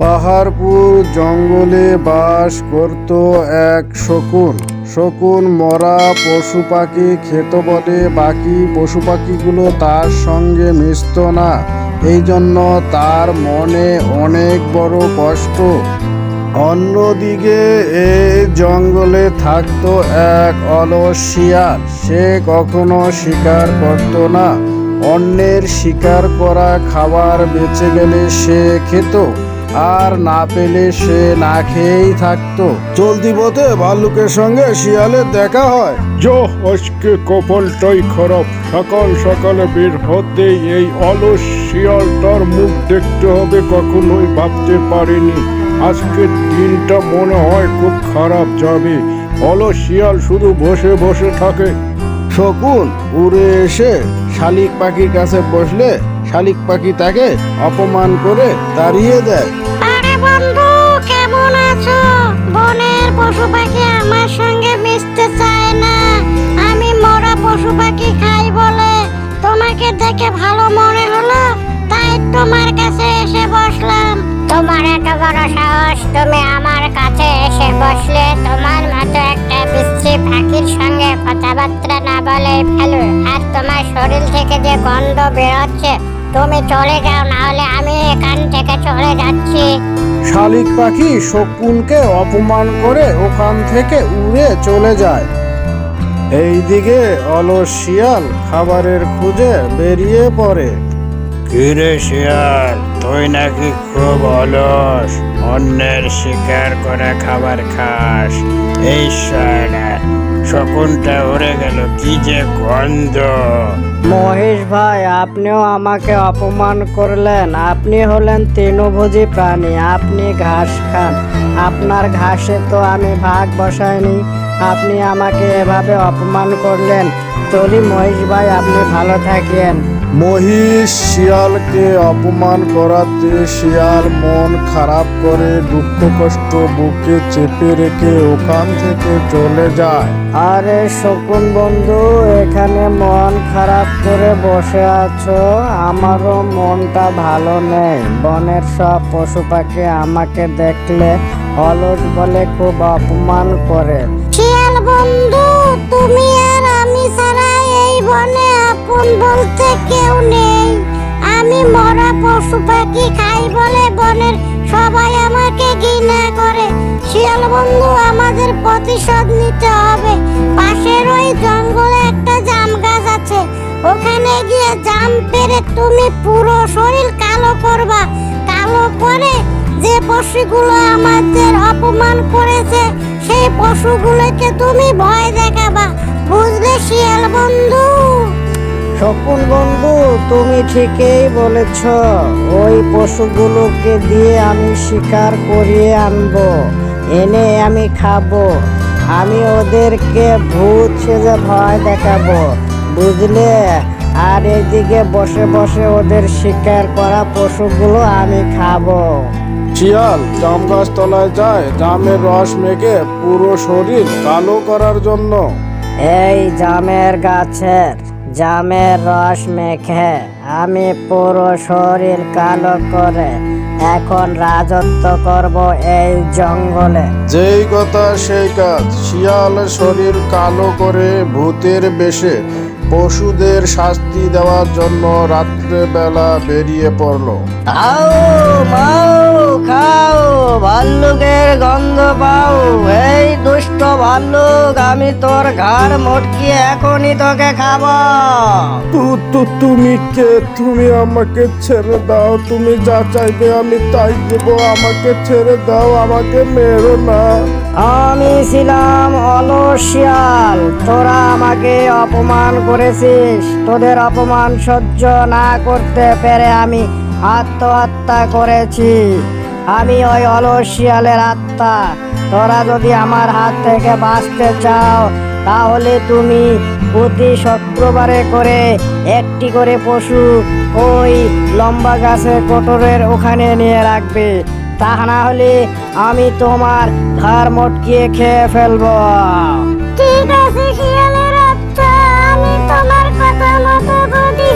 পাহাড়পুর জঙ্গলে বাস করত এক শকুন। শকুন মরা পশু পাখি খেত বলে বাকি পশু পাখিগুলো তার সঙ্গে মিশত না। এই জন্য তার মনে অনেক বড় কষ্ট। অন্যদিকে এই জঙ্গলে থাকত এক অলস শিয়াল। সে কখনো শিকার করত না। অন্যের শিকার করা খাবার বেঁচে গেলে সে খেত। আর না পেলে সে না খেয়েই থাকতো। চলতি পথে ভাল্লুকের সঙ্গে শিয়ালের দেখা হয়। যো আজকে কপালটাই খারাপ। সকাল সকালে বের হতেই এই অলস শিয়ালটার মুখ দেখতে হবে কখনোই ভাবতে পারিনি। আজকের দিনটা মনে হয় খুব খারাপ যাবে। অলস শিয়াল শুধু বসে বসে থাকে। শকুন উড়ে এসে শালিক পাখির কাছে বসলে শালিক পাখি তাকে অপমান করে তাড়িয়ে দেয়। আরে বন্ধু, কেমন আছো? বনের পশু পাখি আমার সঙ্গে মিশতে চায় না। আমি মরা পশু পাখি খাই বলে তোমাকে দেখে ভালো মনে হলো, তাই তোমার কাছে এসে বসলাম। তোমার এত বড় সাহস, তুমি আমার কাছে এসে বসলে তোমার মতো একটা বিশ্রী পাখির সঙ্গে কথাবার্তা না বলে ফেলো। আর তোমার শরীর থেকে যে গন্ধ বেরোচ্ছে তুমি চলে যাও না হলে আমি এখান থেকে চলে যাচ্ছি। শালিক পাখি শকুনকে অপমান করে ওখান থেকে উড়ে চলে যায়। এইদিকে অলস শিয়াল খাবারের খুঁজে বেরিয়ে পড়ে। কিরে শিয়াল তুই নাকি খুব অলস অন্যের শিকার করে খাবার খাস। এই সারা শকুনটা উড়ে গেল কি যে গন্ধ। মহেশ ভাই, আপনিও আমাকে অপমান করলেন। আপনি হলেন তৃণভোজী প্রাণী, আপনি ঘাস খান। আপনার ঘাসে তো আমি ভাগ বসাইনি। আপনি আমাকে এভাবে অপমান করলেন। চলি মহেশ ভাই আপনি ভালো থাকেন। মহিষ শিয়ালকে অপমান করাতে শিয়াল মন খারাপ করে দুঃখ কষ্ট বুকে চেপে রেখে ওখান থেকে চলে যায়। আরে শকুন বন্ধু এখানে মন খারাপ করে বসে আছো। আমারও মনটা ভালো নেই। বনের সব পশু পাখি আমাকে দেখলে অলস বলে খুব অপমান করে। বন্ধু, তুমি আর আমি ছাড়া এই বনে আপন বলতে কেউ নেই। আমি মরা পশু পাখি খাই বলে বনের সবাই আমাকে ঘৃণা করে। শিয়াল বন্ধু, আমাদের প্রতিশোধ নিতে হবে। পাশের ওই জঙ্গলে একটা জাম গাছ আছে। ওখানে গিয়ে জাম পেরে তুমি পুরো শরীর কালো করবা। কালো করে যে পশুগুলো আমাদের অপমান করেছে, সেই পশুগুলোকে তুমি ভয় দেখাবা। বুঝলে শিয়াল বন্ধু? শকুন বন্ধু, তুমি ঠিকই বলেছ। ওই পশুগুলোকে দিয়ে আমি শিকার করিয়ে আনব। এনে আমি খাব। আমি ওদেরকে ভূত সেজে ভয় দেখাবো। বুঝলে? আর এদিকে বসে বসে ওদের শিকার করা পশুগুলো আমি খাব। শিয়াল জাম গাছ তলায় যায় জামের রস মেখে পুরো শরীর কালো করার জন্য। এই জামের গাছের জামের রস মেখে আমি পুরো শরীর কালো করে এখন রাজত্ব করব এই জঙ্গলে। যেই কথা সেই কাজ শিয়াল শরীর কালো করে ভূতের বেশে পশুদের শাস্তি দেওয়ার জন্য রাত্রেবেলা বেরিয়ে পড়ল। আও মাও খাও, ভাল্লুকের গন্ধ পাও, এই দুষ্ট ভাল্লুক আমি তোর ঘাড় মটকিয়ে এখনই তোকে খাব। তু- তু- তুমি কে? তুমি আমাকে ছেড়ে দাও তুমি যা চাইবে আমি তাই দেবো আমাকে ছেড়ে দাও আমাকে মেরো না। আমি ছিলাম অলসিয়াল তোরা আমাকে অপমান করেছিস তোদের অপমান সহ্য না করতে পেরে আমি আত্মহত্যা করেছি। আমি ওই অলসিয়ালের আত্মা। তোরা যদি আমার হাত থেকে বাঁচতে চাও, তাহলে তুমি প্রতি শুক্রবারে করে একটি করে পশু ওই লম্বা গাছের কোটরের ওখানে নিয়ে রাখবে। তা না হলে আমি তোমার ঘর মটকিয়ে খেয়ে ফেলব।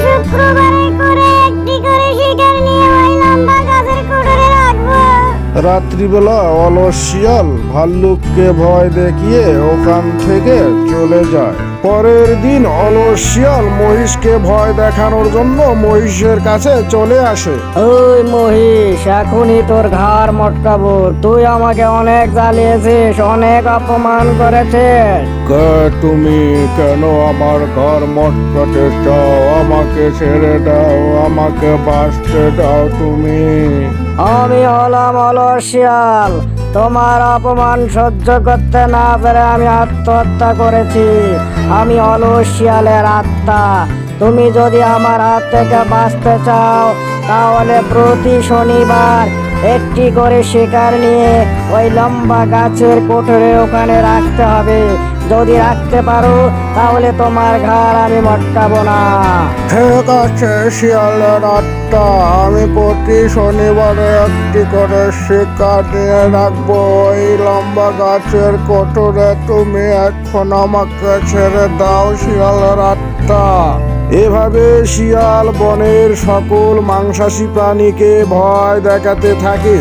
শুক্রবারে করে একটি করে শিকার রাত্রিবেলা অলস শিয়াল ভাল্লুককে ভয় দেখিয়ে ওখান থেকে চলে যায়। পরের দিন অলস শিয়াল মহিষকে ভয় দেখানোর জন্য মহিষের কাছে চলে আসে। ওই মহিষ এখনই তোর ঘাড় মটকাবো। তুই আমাকে অনেক জ্বালিয়েছিস অনেক অপমান করেছিস। কে তুমি? কেন আমার ঘর মটকাতে চাও? আমাকে ছেড়ে দাও আমাকে বাঁচতে দাও তুমি। আমি হলাম অলসিয়াল। তোমার অপমান সহ্য করতে না পেরে আমি আত্মহত্যা করেছি। আমি অলসিয়ালের আত্মা। তুমি যদি আমার হাত থেকে বাঁচতে চাও, তাহলে প্রতি শনিবার একটি করে শিকার নিয়ে ওই লম্বা গাছের কোঠরে ওখানে রাখতে হবে। যদি রাখতে পারো, তাহলে তোমার ঘর আমি মটকাবো না। ঠিক আছে শিয়ালের আত্মা আমি প্রতি শনিবারে একটি করে শিকার নিয়ে রাখব। ওই লম্বা গাছের কোটরে তুমি এখন আমাকে ছেড়ে দাও শিয়ালের আত্মা এভাবে শিয়াল, বনের সকল মাংসাশী প্রাণীকে ভয় দেখাতে থাকে।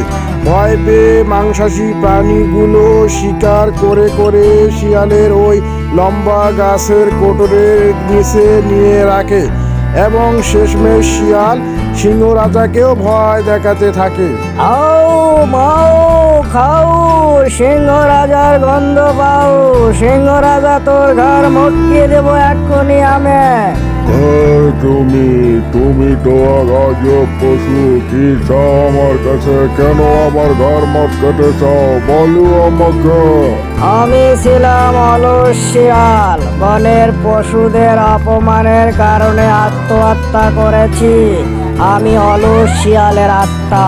ভয় পেয়ে মাংসাশী প্রাণীগুলো শিকার করে করে শিয়ালের ওই লম্বা গাছের কোটরের নিচে নিয়ে রাখে। এবং শেষমেশ শিয়াল সিংহ রাজাকেও ভয় দেখাতে থাকে। আও মাও, খাও সিংহ রাজার গন্ধ পাও। সিংহ রাজা তোর ঘর মটকিয়ে দেবো এক্ষুনি আমি। কে তুমি তুমি তো আজব পশু, কি চাও আমার কাছে? কেন আমার ঘর মটকাতে চাও? বলো আমাকে। আমি ছিলাম অলসিয়াল, বনের পশুদের অপমানের কারণে আত্মহত্যা করেছি। আমি অলসিয়ালের আত্মা।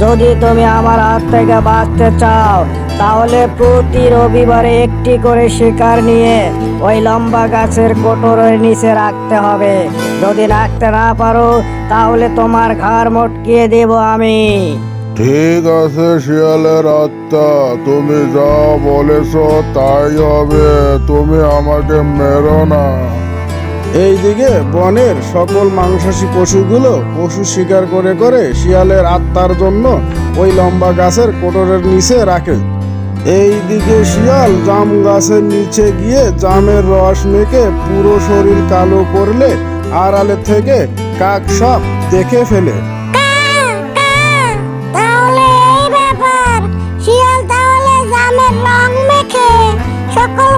যদি তুমি আমার হাত থেকে বাঁচতে চাও তাহলে প্রতি রবিবারে একটি করে শিকার নিয়ে ওই লম্বা গাছের কোটরের নিচে রাখতে হবে। যদি রাখতে না পারো তাহলে তোমার ঘাড় মটকিয়ে দেব আমি। ঠিক আছে শিয়ালের আত্মা তুমি যা বলেছ তাই হবে তুমি আমাকে মেরো না। এইদিকে বনের সকল মাংসাশী পশুগুলো পশু শিকার করে করে শিয়ালের আত্মার জন্য ওই লম্বা গাছের কোটরের নিচে রাখে। এইদিকে শিয়াল জাম গাছের নিচে গিয়ে জামের রস মেখে পুরো শরীর কালো করলে, আড়ালে থেকে কাক সব দেখে ফেলে। এই সকল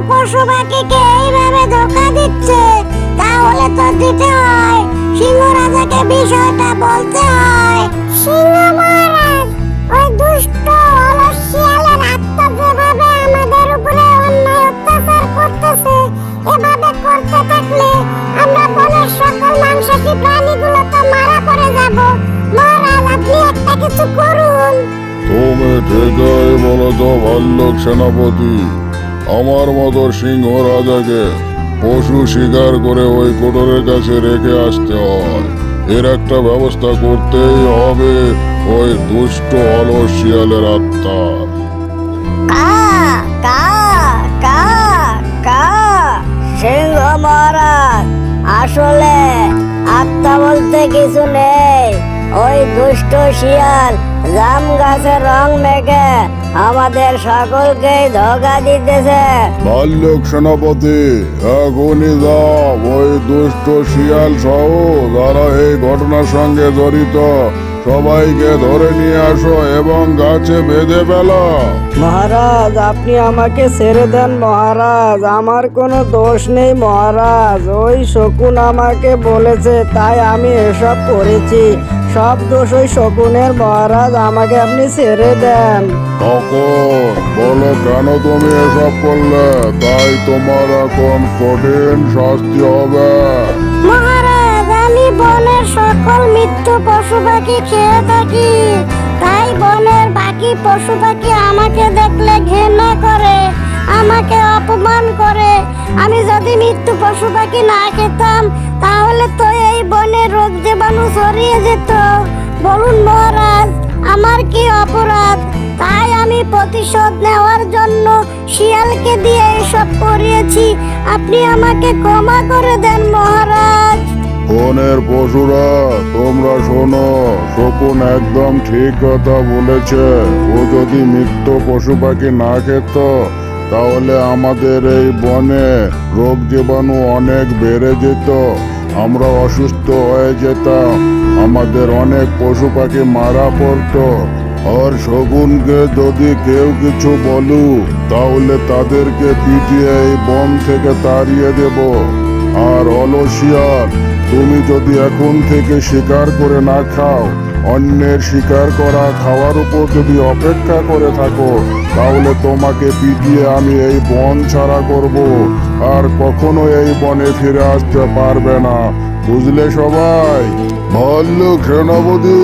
বিষয়টা বলতে হয়। সিংহ বলেছ ভাল্লুক সেনাপতি, আমার মতো সিংহ রাজাকে পশু শিকার করে ওই কোটরের কাছে রেখে আসতে হয়। এর একটা ব্যবস্থা করতেই হবে ওই দুষ্ট অলস শিয়ালের আত্মার সিংহ মহারাজ, আসলে আত্মা বলতে কিছু নেই। ওই দুষ্ট শিয়াল জাম গাছের রং মেখে আমাদের সকলকে ধোকা দিতেছে। ভাল্লুক সেনাপতি এখনই যাও। ওই দুষ্ট শিয়াল সহ যারা এই ঘটনার সঙ্গে জড়িত সবাইকে ধরে নিয়ে আসো এবং গাছে বেঁধে ফেলো। মহারাজ আপনি আমাকে ছেড়ে দেন মহারাজ। আমার কোনো দোষ নেই মহারাজ। ওই শকুন আমাকে বলেছে তাই আমি এসব করেছি। সব দোষ ওই শকুনের মহারাজ আমাকে আপনি ছেড়ে দেন। তখন বলো কেন তুমি এসব করলে? তাই তোমার এখন কঠিন শাস্তি হবে। মহারাজ আমি বনের সকল মৃত্যু পশু পাখি খেয়ে থাকি। তাই বনের বাকি পশু পাখি আমাকে দেখলে ঘৃণা করে আমাকে অপমান করে। আমি যদি মৃত্যু পশু পাখি না খেতাম তাহলে তো এই বনে রোগ জীবাণু ছড়িয়ে যেত। বলুন মহারাজ, আমার কি অপরাধ? তাই আমি প্রতিশোধ নেওয়ার জন্য শিয়ালকে দিয়ে এসব করিয়েছি। আপনি আমাকে ক্ষমা করে দেন মহারাজ। বনের পশুরা, তোমরা শোনো, শকুন একদম ঠিক কথা বলেছে। ও যদি মৃত্যু পশু পাখি না খেত তাহলে আমাদের এই বনে রোগ জীবাণু অনেক বেড়ে যেত। আমরা অসুস্থ হয়ে যেতাম। আমাদের অনেক পশু পাখি মারা পড়তো। আর শগুনকে যদি কেউ কিছু বলু, তাহলে তাদেরকে পিটিয়ে এই বন থেকে তাড়িয়ে দেব। আর অলসিয়ার, তুমি যদি এখন থেকে শিকার করে না খাও অন্যের শিকার করা খাওয়ার উপর যদি অপেক্ষা করে থাকো, তাহলে তোমাকে পিটিয়ে আমি এই বন ছাড়া করব। আর কখনো এই বনে ফিরে আসতে পারবে না। বুঝলে সবাই? ভাল্লুক সেনাপতি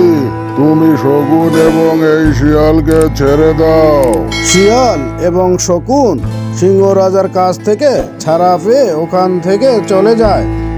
তুমি শগুন এবং এই শিয়ালকে ছেড়ে দাও। শিয়াল এবং শকুন সিংহ রাজার কাছ থেকে ছাড়া পেয়ে ওখান থেকে চলে যায়।